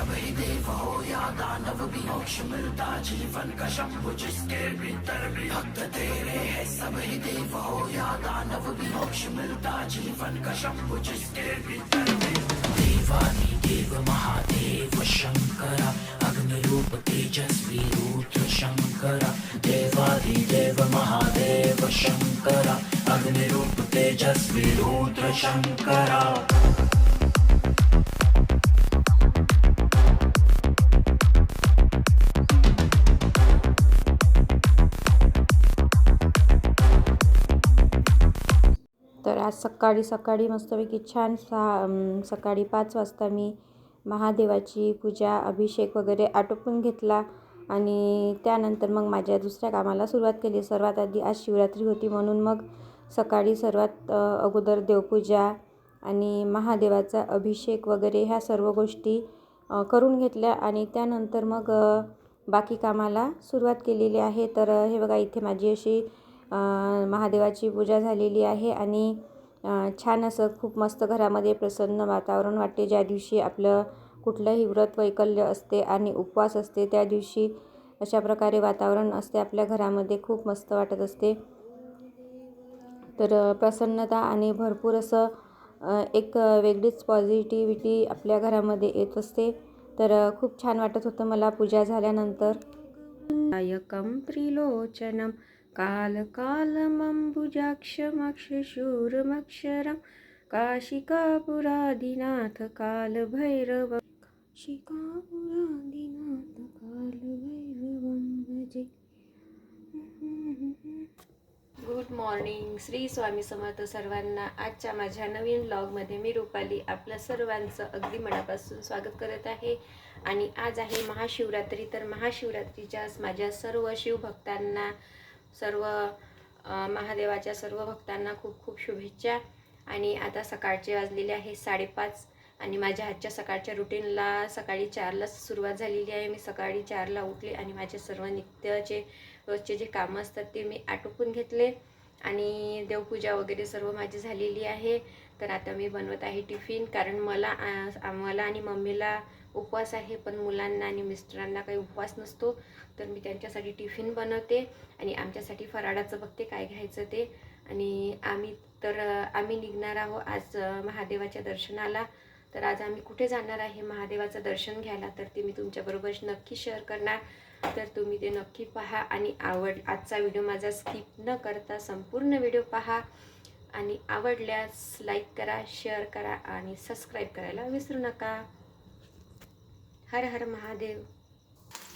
सभी ही देव हो या दानव भी मोक्ष मिलता जीवन का शंभु जिसके भीतर भी भक्त तेरे है सभी ही देव हो या दानव भी मोक्ष मिलता जीवन का शंभु जिसके भीतर भी देवानी देव महादेव शंकर अग्नि रूप तेजस्वी रूप शंकर देवादि देव महादेव शंकर अग्नि रूप तेजस्वी रुद्र शंकरा तर आज सकाळी सकाळी मस्तपैकी छान सहा सकाळी पाच वाजता मी महादेवाची पूजा अभिषेक वगैरे आटोपून घेतला आणि त्यानंतर मग माझ्या दुसऱ्या कामाला सुरुवात केली. सर्वात आधी आज शिवरात्री होती म्हणून मग सकाळी सर्वात अगोदर देवपूजा आणि महादेवाचा अभिषेक वगैरे ह्या सर्व गोष्टी करून घेतल्या आणि त्यानंतर मग बाकी कामाला सुरुवात केलेली आहे. तर हे बघा इथे माझी अशी महादेवाची पूजा झालेली आहे आणि छान असं खूप मस्त घरामध्ये प्रसन्न वातावरण वाटते. ज्या दिवशी आपलं कुठलंही व्रत वैकल्य असते आणि उपवास असते त्या दिवशी अशा प्रकारे वातावरण असते. आपल्या घरामध्ये खूप मस्त वाटत असते. तर प्रसन्नता आणि भरपूर असं एक वेगळीच पॉझिटिव्हिटी आपल्या घरामध्ये येत असते. तर खूप छान वाटत होतं मला पूजा झाल्यानंतर. नायकं त्रिलोचनं कालकालमम्बुजाक्षमक्षशूरमक्षरं काशिकापुरादिनाथ कालभैरव काशिकापुरादिनाथ कालभैरवं भजे. गुड मॉर्निंग श्री स्वामी समर्थ सर्वांना. आजच्या माझ्या नवीन ब्लॉगमध्ये मी रुपाली आपल्या सर्वांचं अगदी मनापासून स्वागत करत आहे. आणि आज आहे महाशिवरात्री तर महाशिवरात्रीच्या माझ्या सर्व शिवभक्तांना सर्व महादेवाच्या सर्व भक्तांना खूप खूप शुभेच्छा. आणि आता सकाळचे वाजलेले आहे साडेपाच आणि माझ्या आजच्या सकाळच्या रुटीनला सकाळी चारलाच सुरुवात झालेली आहे. मी सकाळी चारला उठले आणि माझे सर्व नित्याचे रोजचे जे कामं असतात ते मी आटोपून घेतले. आणि देवपूजा वगैरे सर्व माझी झालेली आहे. तर आता मी बनवत आहे टिफिन कारण मला मला आणि मम्मीला उपवास आहे पण मुलांना आणि मिस्टरांना काही उपवास नसतो तर मी त्यांच्यासाठी टिफिन बनवते आणि आमच्यासाठी फराळाचं बघते काय घ्यायचं ते. आणि आम्ही तर आम्ही निघणार आहोत आज महादेवाच्या दर्शनाला. तर आज आम्ही कुठे जाणार आहे महादेवाचं दर्शन घ्यायला? तर ते मी तुमच्याबरोबर नक्की शेअर करणार. तर तुम्ही ते नक्की पहा आणि आवड आजचा व्हिडिओ माझा स्किप न करता संपूर्ण व्हिडिओ पहा. आणि आवडल्यास लाईक करा शेअर करा आणि सबस्क्राईब करायला विसरू नका. हर हर महादेव।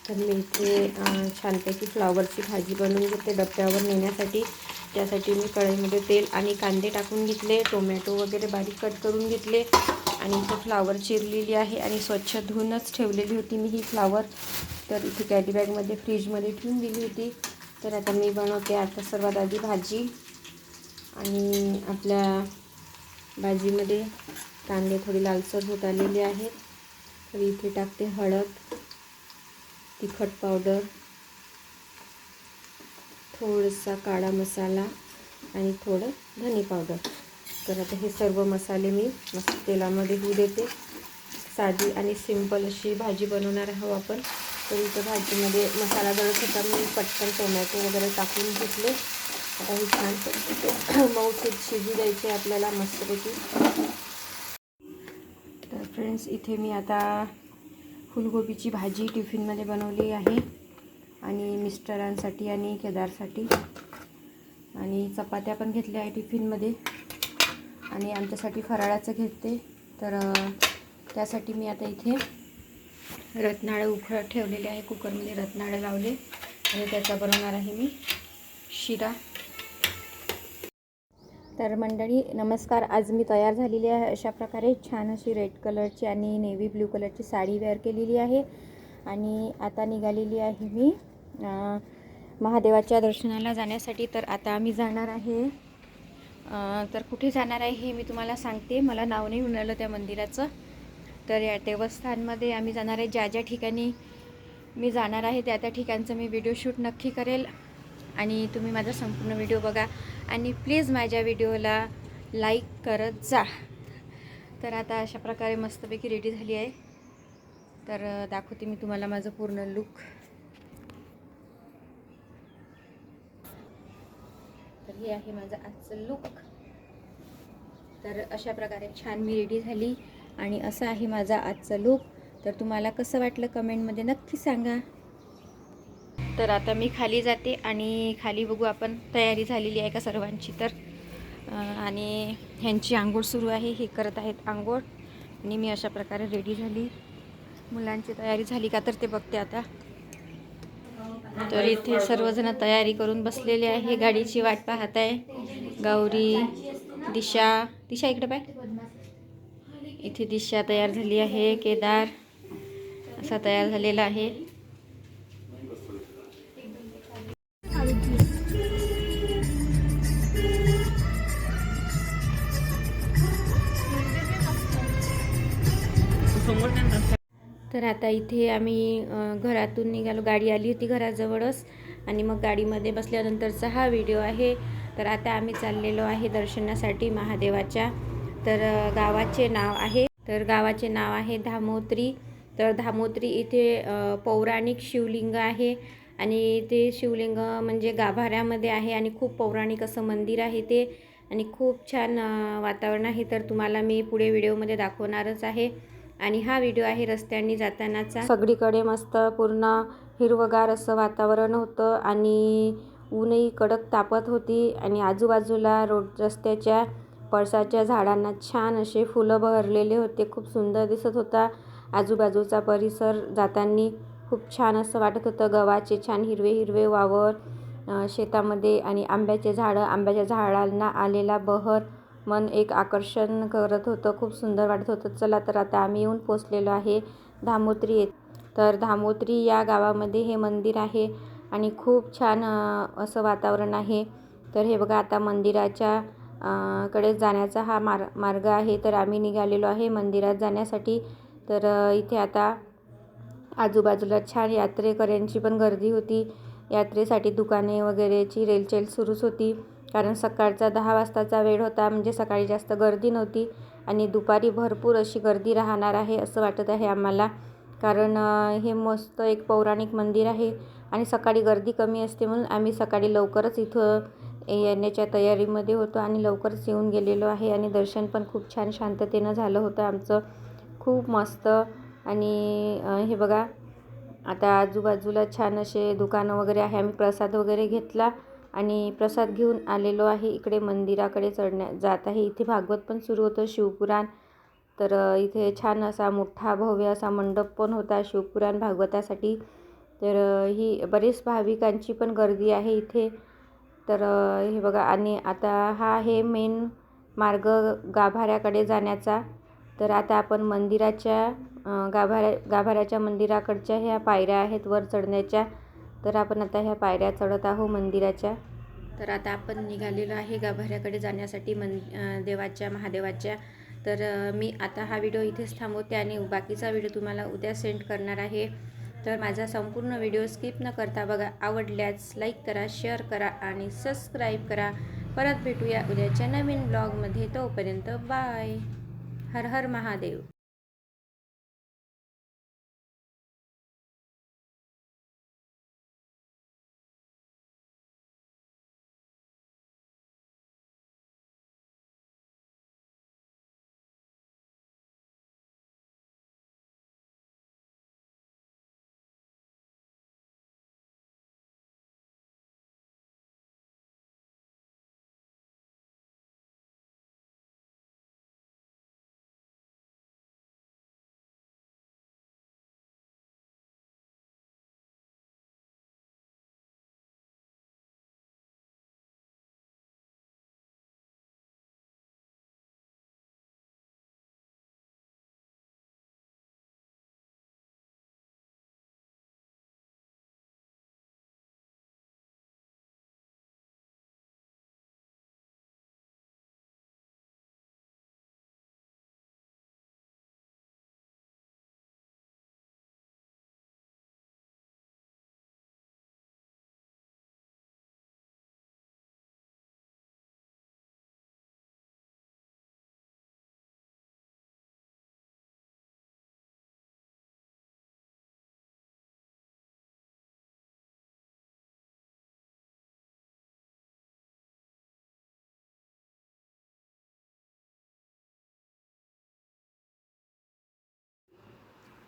तर मी इथे छानपैकी फ्लावरची भाजी बनवून घेते डब्यावर नेण्यासाठी. त्यासाठी मी कढईमध्ये तेल आणि कांदे टाकून घेतले टोमॅटो वगैरे बारीक कट करून घेतले आणि इथे फ्लावर चिरलेली आहे आणि स्वच्छ धुवूनच ठेवलेली होती मी ही फ्लावर. तर इथे कॅरी बॅगमध्ये फ्रीजमध्ये ठेवून दिली होती. तर आता मी बनवते आता सर्वात आधी भाजी आणि आपल्या भाजीमध्ये कांदे थोडी लालसर होत आलेले आहेत. तर इथे टाकते हळद तिखट पावडर थोडासा काळा मसाला आणि थोडं धने पावडर. तर आता हे सर्व मसाले मी मस्त तेलामध्ये होऊ देते. साधी आणि सिंपल अशी भाजी बनवणार आहोत आपण. तर इथं भाजीमध्ये मसाला जळत होता मी पटकन टोमॅटो वगैरे टाकून घेतले. आता हे छान मऊ शिजू द्यायचे आपल्याला मस्तपैकी. फ्रेंड्स इथे मी आता फुलगोबीची भाजी टिफिनमध्ये बनवली आहे आणि मिस्टरांसाठी आणि केदारसाठी. आणि चपात्या पण घेतल्या आहे टिफिनमध्ये. आणि आमच्यासाठी फराळाचं घेते तर त्यासाठी मी आता इथे रत्नाळं उखळत ठेवलेले आहे. कुकरमध्ये रत्नाळं लावले. आणि त्याचा बनवणार आहे मी शिरा. तर मंडळी नमस्कार. आज मी तयार झालेली आहे अशा प्रकारे छान अशी रेड कलरची आणि नेव्ही ब्ल्यू कलरची साडी वेअर केलेली आहे. आणि आता निघालेली आहे मी महादेवाच्या दर्शनाला जाण्यासाठी. तर आता आम्ही जाणार आहे तर कुठे जाणार आहे हे मी तुम्हाला सांगते. मला नाव नाही मिळालं त्या मंदिराचं. तर या देवस्थानमध्ये आम्ही जाणार आहे. ज्या ज्या ठिकाणी मी जाणार आहे त्या त्या ठिकाणचं मी व्हिडिओ शूट नक्की करेल. आणि तुम्ही माझा संपूर्ण व्हिडिओ बघा आणि प्लीज माझ्या व्हिडिओला लाईक करत जा. तर आता अशा प्रकारे मस्तपैकी रेडी झाली आहे. तर दाखवते मी तुम्हाला माझं पूर्ण लुक तर हे आहे माझं आजचं लुक तर अशा प्रकारे छान मी रेडी झाली. आणि असं आहे माझा आजचा लुक तर तुम्हाला कसं वाटलं कमेंटमध्ये नक्की सांगा. तर आता मी खाली जाते आणि खाली बघू आपण तयारी झालेली आहे का सर्वांची तर. आणि ह्यांची आंघोळ सुरू आहे हे करत आहेत आंघोळ. आणि मी अशा प्रकारे रेडी झाली. मुलांची तयारी झाली का तर ते बघते आता. तर इथे सर्वजण तयारी करून बसलेले आहे. गाडीची वाट पाहत आहे. गौरी दिशा. दिशा इकडे पाय. इथे दिशा तयार झाली आहे. केदार असा तयार झालेला आहे. तर आता इथे आम्ही घरातून निघालो. गाडी आली होती घराजवळच आणि मग गाडीमध्ये बसल्यानंतरचा हा व्हिडिओ आहे. तर आता आम्ही चाललेलो आहे दर्शनासाठी महादेवाच्या. तर गावाचे नाव आहे. तर गावाचे नाव आहे धामोत्री. तर धामोत्री इथे पौराणिक शिवलिंग आहे आणि ते शिवलिंग म्हणजे गाभाऱ्यामध्ये आहे आणि खूप पौराणिक असं मंदिर आहे ते आणि खूप छान वातावरण आहे. तर तुम्हाला मी पुढे व्हिडिओमध्ये दाखवणारच आहे. आणि हा व्हिडिओ आहे रस्त्यांनी जातानाचा. सगळीकडे मस्त पूर्ण हिरवगार असं वातावरण होतं आणि ऊनही कडक तापत होती आणि आजूबाजूला रोड रस्त्याच्या पळसाच्या झाडांना छान असे फुलं बहरलेले होते. खूप सुंदर दिसत होता. आजूबाजूचा परिसर जाताना खूप छान असं वाटत होतं. गव्हाचे छान हिरवे हिरवे वावर शेतामध्ये आणि आंब्याचे झाडं आंब्याच्या झाडांना आलेला बहर मन एक आकर्षण करत होतं खूप सुंदर वाटत होतं. चला तर आता आम्ही येऊन पोचलेलो आहे धामोत्री येत तर धामोत्री या गावामध्ये हे मंदिर आहे आणि खूप छान असं वातावरण आहे. तर हे बघा आता मंदिराच्या कडे जाण्याचा हा मार मार्ग आहे. तर आम्ही निघालेलो आहे मंदिरात जाण्यासाठी. तर इथे आता आजूबाजूला छान यात्रेकऱ्यांची पण गर्दी होती. यात्रेसाठी दुकाने वगैरेची रेलचेल सुरूच होती. कारण सकाळचा दहा वाजताचा वेळ होता म्हणजे सकाळी जास्त गर्दी नव्हती आणि दुपारी भरपूर अशी गर्दी राहणार आहे असं वाटत आहे आम्हाला. कारण हे मस्त एक पौराणिक मंदिर आहे आणि सकाळी गर्दी कमी असते म्हणून आम्ही सकाळी लवकरच इथं येण्याच्या तयारीमध्ये होतो आणि लवकरच येऊन गेलेलो आहे आणि दर्शन पण खूप छान शांततेनं झालं होतं आमचं. खूप मस्त आणि हे बघा आता आजूबाजूला छान असे दुकानं वगैरे आहे. आम्ही प्रसाद वगैरे घेतला आणि प्रसाद घेऊन आलेलो आहे. इकडे मंदिराकडे चढण्या जात आहे. इथे भागवत पण सुरू होतं. शिवपुराण. तर इथे छान असा मोठा भव्य असा मंडप पण होता शिवपुराण भागवतासाठी. तर ही बरेच भाविकांची पण गर्दी आहे इथे. तर हे बघा आणि आता हा आहे मेन मार्ग गाभाऱ्याकडे जाण्याचा. तर आता आपण मंदिराच्या गाभाऱ्या गाभाऱ्याच्या मंदिराकडच्या ह्या पायऱ्या आहेत वर चढण्याच्या. तर आपण आता ह्या पायऱ्या चढत आहो मंदिराच्या. तर आता आपण निघालेलो आहे गाभाऱ्याकडे जाण्यासाठी मन देवाच्या महादेवाच्या. तर मी आता हा व्हिडिओ इथेच थांबवते आणि बाकीचा व्हिडिओ तुम्हाला उद्या सेंड करणार आहे. तर माझा संपूर्ण व्हिडिओ स्किप न करता बघा आवडल्यास लाईक करा शेअर करा आणि सबस्क्राईब करा. परत भेटूया उद्याच्या नवीन ब्लॉगमध्ये. तोपर्यंत बाय. हर हर महादेव.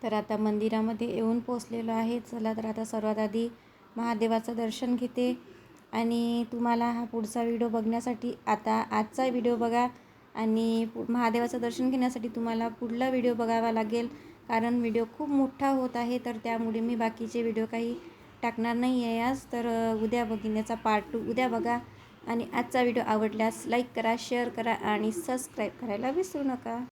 तर आता मंदिरामध्ये येऊन पोचलेलो आहे. चला तर आता सर्वात आधी महादेवाचं दर्शन घेते. आणि तुम्हाला हा पुढचा व्हिडिओ बघण्यासाठी आता आजचा व्हिडिओ बघा. आणि पु महादेवाचं दर्शन घेण्यासाठी तुम्हाला पुढला व्हिडिओ बघावा लागेल. कारण व्हिडिओ खूप मोठा होत आहे. तर त्यामुळे मी बाकीचे व्हिडिओ काही टाकणार नाही आहे आज. तर उद्या बघण्याचा पार्ट टू उद्या बघा. आणि आजचा व्हिडिओ आवडल्यास लाईक करा शेअर करा आणि सबस्क्राईब करायला विसरू नका.